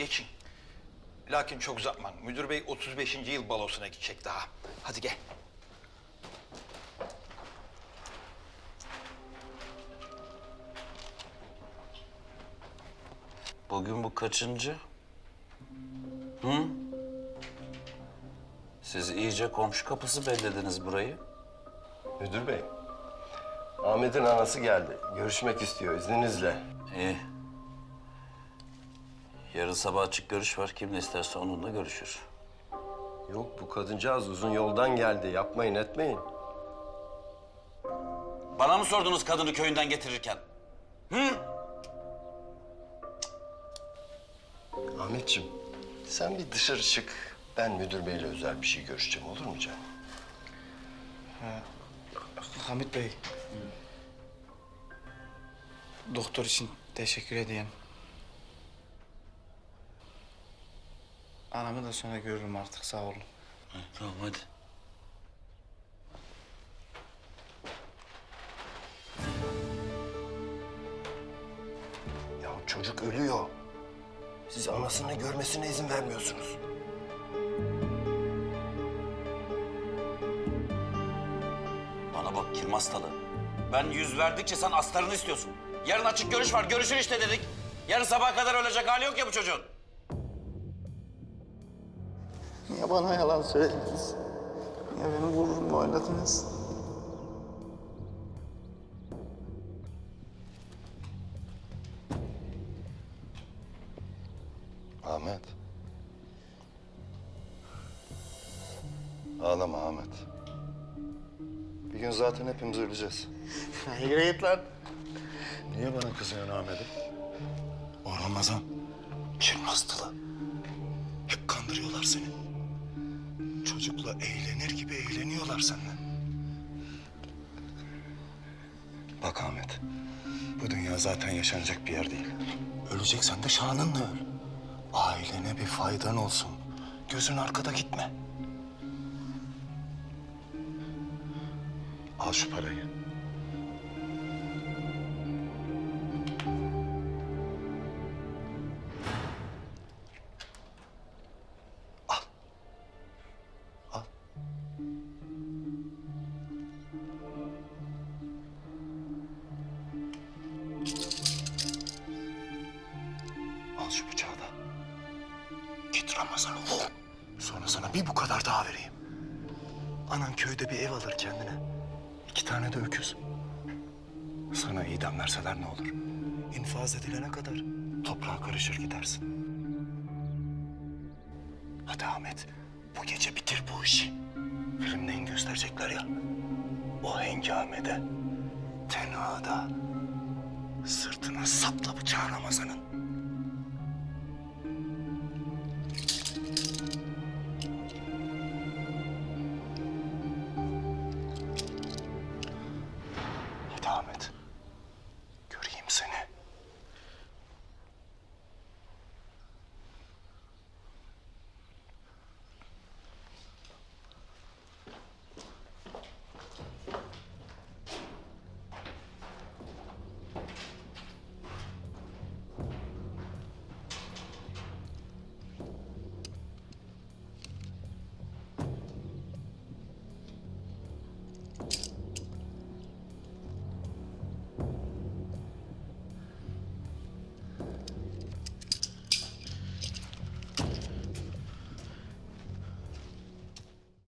geçin. Lakin çok uzatmayın. Müdür bey 35. yıl balosuna gidecek daha. Hadi gel. Bugün bu kaçıncı? Hı? Siz iyice komşu kapısı bellediniz burayı. Müdür bey, Ahmet'in anası geldi. Görüşmek istiyor izninizle. İyi. Yarın sabah açık görüş var. Kimle isterse onunla görüşür. Yok bu kadıncağız uzun yoldan geldi. Yapmayın etmeyin. Bana mı sordunuz kadını köyünden getirirken? Ahmetciğim sen bir dışarı çık. Ben müdür beyle özel bir şey görüşeceğim olur mu canım? Hamit Bey. Doktor için teşekkür edeyim. Anamı da sonra görürüm artık sağ olun. Tamam hadi. Ya çocuk ölüyor. Siz anasını görmesine izin vermiyorsunuz. Bana bak kirmastalı. Ben yüz verdikçe sen astarını istiyorsun. Yarın açık görüş var. Görüşür işte dedik. Yarın sabaha kadar ölecek hali yok ya bu çocuğun. Niye bana yalan söylediniz? Niye beni gururumla oynadınız? Ahmet. Ağlama Ahmet. Bir gün zaten hepimiz öleceğiz. Yürü git lan. Niye bana kızıyorsun Ahmet'im? O Ramazan. Kim hastalı? Hep kandırıyorlar seni. Çocukla eğlenir gibi eğleniyorlar senden. Bak Ahmet. Bu dünya zaten yaşanacak bir yer değil. Öleceksen de şanınla öl. Ailene bir faydan olsun. Gözün arkada gitme. Al şu parayı. Şu bıçağı da. Git Ramazan'ı vur. Sonra sana bir bu kadar daha vereyim. Anan köyde bir ev alır kendine. İki tane de öküz. Sana idam verseler ne olur? İnfaz edilene kadar toprağa karışır gidersin. Hadi Ahmet, bu gece bitir bu işi. Filmden gösterecekler ya. O hengamede, tenhada, sırtına sapla bıçağı Ramazan'ın.